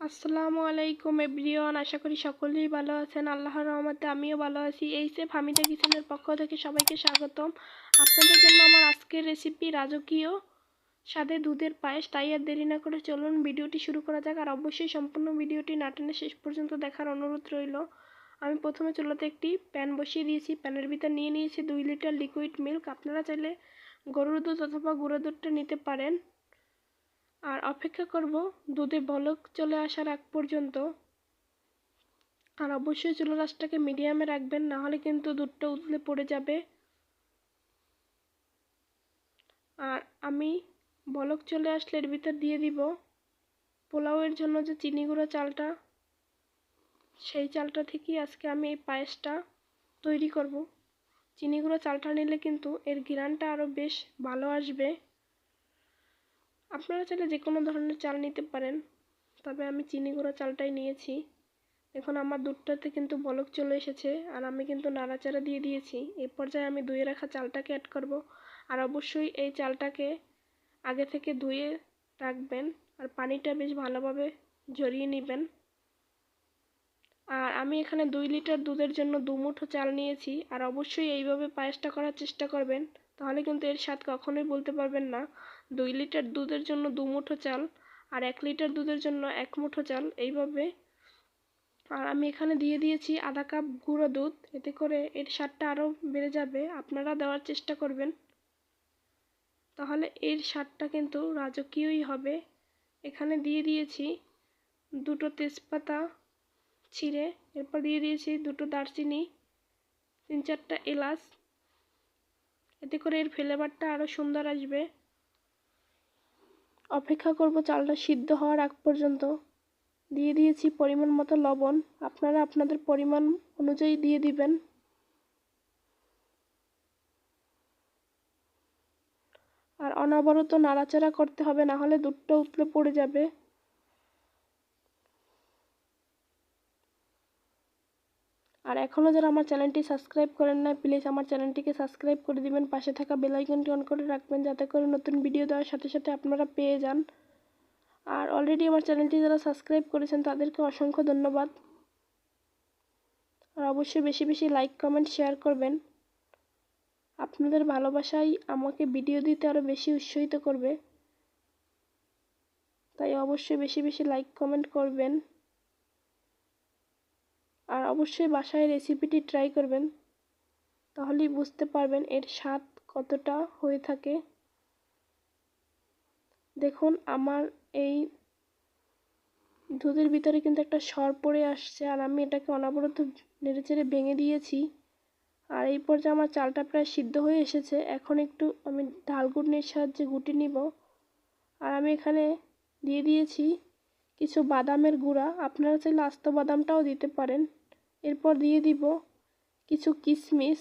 আসসালামু আলাইকুম এভরিওয়ান, আশা করি সকলেই ভালো আছেন। আল্লাহর রহমতে আমিও ভালো আছি। এই সেফ হামিদা কিচেনের পক্ষ থেকে সবাইকে স্বাগতম। আপনাদের জন্য আমার আজকের রেসিপি রাজকীয় স্বাদে দুধের পায়েস। তাই আর দেরি না করে চলুন ভিডিওটি শুরু করা যাক। আর অবশ্যই সম্পূর্ণ ভিডিওটি না টেনে শেষ পর্যন্ত দেখার অনুরোধ রইল। আমি প্রথমে চুলাতে একটি প্যান বসিয়ে দিয়েছি। প্যানের ভিতর নিয়ে নিয়েছি দুই লিটার লিকুইড মিল্ক আপনারা চাইলে গরুর দুধ অথবা গুঁড়ো দুধটা নিতে পারেন। আর অপেক্ষা করব দুধে বলক চলে আসার আগ পর্যন্ত। আর অবশ্যই চুলো মিডিয়ামে রাখবেন, না হলে কিন্তু দুধটা উতলে পড়ে যাবে। আর আমি বলক চলে আসলে এর ভিতর দিয়ে দিব পোলাওয়ের জন্য যে চিনি গুঁড়ো চালটা, সেই চালটা থেকেই আজকে আমি এই পায়েসটা তৈরি করব। চিনি গুঁড়ো চালটা নিলে কিন্তু এর ঘিরানটা আরও বেশ ভালো আসবে। আপনারা চাইলে যে কোনো ধরনের চাল নিতে পারেন, তবে আমি চিনি গুঁড়ো চালটাই নিয়েছি। এখন আমার দুধটাতে কিন্তু বলক চলে এসেছে, আর আমি কিন্তু নাড়াচাড়া দিয়ে দিয়েছি। এই পর্যায়ে আমি ধুয়ে রাখা চালটাকে অ্যাড করব। আর অবশ্যই এই চালটাকে আগে থেকে ধুয়ে রাখবেন, আর পানিটা বেশ ভালোভাবে ঝরিয়ে নেবেন। আর আমি এখানে দুই লিটার দুধের জন্য দু মুঠো চাল নিয়েছি, আর অবশ্যই এইভাবে পায়েসটা করার চেষ্টা করবেন, তাহলে কিন্তু এর স্বাদ কখনোই বলতে পারবেন না। দুই লিটার দুধের জন্য দু মুঠো চাল আর এক লিটার দুধের জন্য এক মুঠো চাল, এইভাবে। আর আমি এখানে দিয়ে দিয়েছি আধা কাপ গুঁড়ো দুধ, এতে করে এর স্বাদটা আরও বেড়ে যাবে। আপনারা দেওয়ার চেষ্টা করবেন। তাহলে এর স্বাদটা কিন্তু রাজকীয়ই হবে। এখানে দিয়ে দিয়েছি দুটো তেজপাতা ছিঁড়ে, এরপর দিয়ে দিয়েছি দুটো দারচিনি, তিন চারটা এলাচ। এতে করে এর ফ্লেভারটা আরও সুন্দর আসবে। অপেক্ষা করব চালটা সিদ্ধ হওয়ার আগ পর্যন্ত। দিয়ে দিয়েছি পরিমাণ মতো লবণ। আপনারা আপনাদের পরিমাণ অনুযায়ী দিয়ে দিবেন। আর অনবরত নাড়াচাড়া করতে হবে, না হলে দুধটা উতলে পড়ে যাবে। আর এখনও যারা আমার চ্যানেলটি সাবস্ক্রাইব করেন না প্লিজ আমার চ্যানেলটিকে সাবস্ক্রাইব করে দিবেন। পাশে থাকা বেলাইকনটি অন করে রাখবেন, যাতে করে নতুন ভিডিও দেওয়ার সাথে সাথে আপনারা পেয়ে যান। আর অলরেডি আমার চ্যানেলটি যারা সাবস্ক্রাইব করেছেন, তাদেরকে অসংখ্য ধন্যবাদ। আর অবশ্যই বেশি বেশি লাইক, কমেন্ট, শেয়ার করবেন। আপনাদের ভালোবাসাই আমাকে ভিডিও দিতে আরও বেশি উৎসাহিত করবে। তাই অবশ্যই বেশি বেশি লাইক, কমেন্ট করবেন। আর অবশ্যই বাসায় রেসিপিটি ট্রাই করবেন। তাহলেই বুঝতে পারবেন এর স্বাদ কতটা হয়ে থাকে। দেখুন, আমার এই দুধের ভিতরে কিন্তু একটা সর পড়ে আসছে আর আমি এটাকে অনবরত নেড়ে চেড়ে ভেঙে দিয়েছি। আর এই পর্যায়ে আমার চালটা প্রায় সিদ্ধ হয়ে এসেছে। এখন একটু আমি ঢাল গুটনির সাহায্যে গুটি নিব। আর আমি এখানে দিয়ে দিয়েছি কিছু বাদামের গুঁড়া। আপনারা চাইলে আস্ত বাদামটাও দিতে পারেন। এরপর দিয়ে দিব কিছু কিশমিশ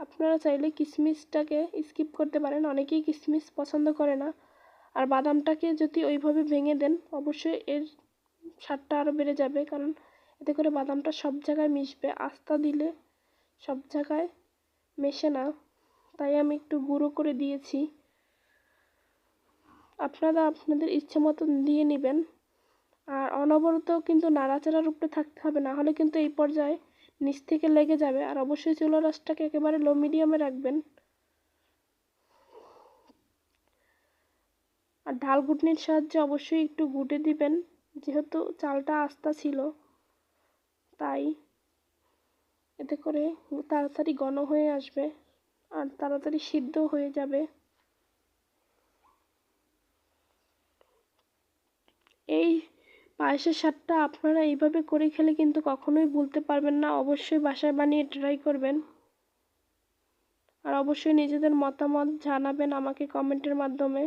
আপনারা চাইলে কিশমিশটাকে স্কিপ করতে পারেন, অনেকেই কিশমিশ পছন্দ করে না। আর বাদামটাকে যদি ওইভাবে ভেঙে দেন, অবশ্যই এর স্বাদটা আরও বেড়ে যাবে, কারণ এতে করে বাদামটা সব জায়গায় মিশবে। আস্তা দিলে সব জায়গায় মেশে না। তাই আমি একটু গুঁড়ো করে দিয়েছি। আপনারা আপনাদের ইচ্ছে মতন দিয়ে নেবেন। আর অনবরত কিন্তু নাড়াচাড়ার উপরে থাকতে হবে, না হলে কিন্তু এই পর্যায়ে নিচ থেকে লেগে যাবে। আর অবশ্যই চুলো রাসটাকে একেবারে লো মিডিয়ামে রাখবেন। আর ঢাল ঘুটনির সাহায্যে অবশ্যই একটু গুটে দিবেন, যেহেতু চালটা আস্তা ছিল। তাই এতে করে তাড়াতাড়ি ঘন হয়ে আসবে আর তাড়াতাড়ি সিদ্ধ হয়ে যাবে। এই পায়েসের স্বাদটা আপনারা এইভাবে করে খেলে কিন্তু কখনোই ভুলতে পারবেন না। অবশ্যই বাসায় বানিয়ে ট্রাই করবেন। আর অবশ্যই নিজেদের মতামত জানাবেন আমাকে কমেন্টের মাধ্যমে।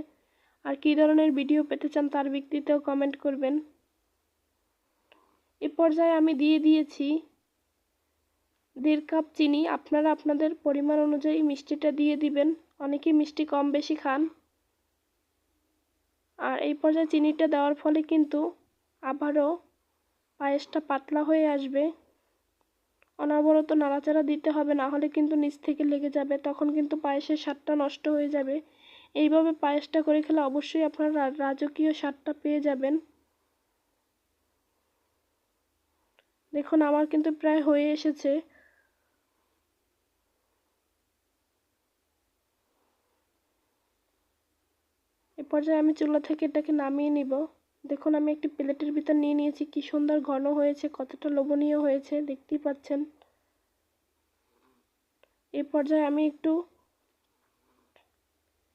আর কী ধরনের ভিডিও পেতে চান তার ভিত্তিতেও কমেন্ট করবেন। এ পর্যায়ে আমি দিয়ে দিয়েছি দেড় কাপ চিনি। আপনারা আপনাদের পরিমাণ অনুযায়ী মিষ্টিটা দিয়ে দিবেন। অনেকে মিষ্টি কম বেশি খান। আর এই পর্যায়ে চিনিটা দেওয়ার ফলে কিন্তু আবারও পায়েসটা পাতলা হয়ে আসবে। অনবরত নাড়াচাড়া দিতে হবে, না হলে কিন্তু নিচ থেকে লেগে যাবে। তখন কিন্তু পায়েসের স্বাদটা নষ্ট হয়ে যাবে। এইভাবে পায়েসটা করে খেলে অবশ্যই আপনারা রাজকীয় স্বাদটা পেয়ে যাবেন। দেখুন, আমার কিন্তু প্রায় হয়ে এসেছে। এ পর্যায়ে আমি চুলা থেকে এটাকে নামিয়ে নিব। দেখুন, আমি একটি প্লেটের ভিতর নিয়ে নিয়েছি। কি সুন্দর ঘন হয়েছে, কতটা লোভনীয় হয়েছে, দেখতেই পাচ্ছেন। এ পর্যায়ে আমি একটু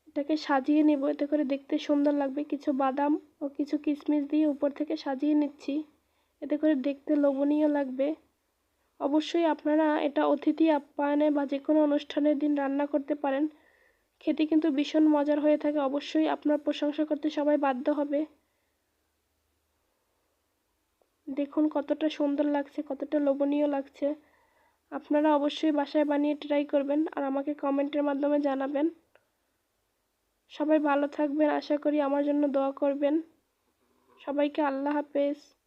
এটাকে সাজিয়ে নেব, এতে করে দেখতে সুন্দর লাগবে। কিছু বাদাম ও কিছু কিশমিশ দিয়ে উপর থেকে সাজিয়ে নিচ্ছি, এতে করে দেখতে লোভনীয় লাগবে। অবশ্যই আপনারা এটা অতিথি আপ্যায়নে বা যে কোনো অনুষ্ঠানের দিন রান্না করতে পারেন। খেতে কিন্তু ভীষণ মজার হয়ে থাকে। অবশ্যই আপনার প্রশংসা করতে সবাই বাধ্য হবে। দেখুন কতটা সুন্দর লাগছে, কতটা লোভনীয় লাগছে। আপনারা অবশ্যই বাসায় বানিয়ে ট্রাই করবেন আর আমাকে কমেন্টের মাধ্যমে জানাবেন। সবাই ভালো থাকবেন, আশা করি আমার জন্য দোয়া করবেন। সবাইকে আল্লাহ হাফেজ।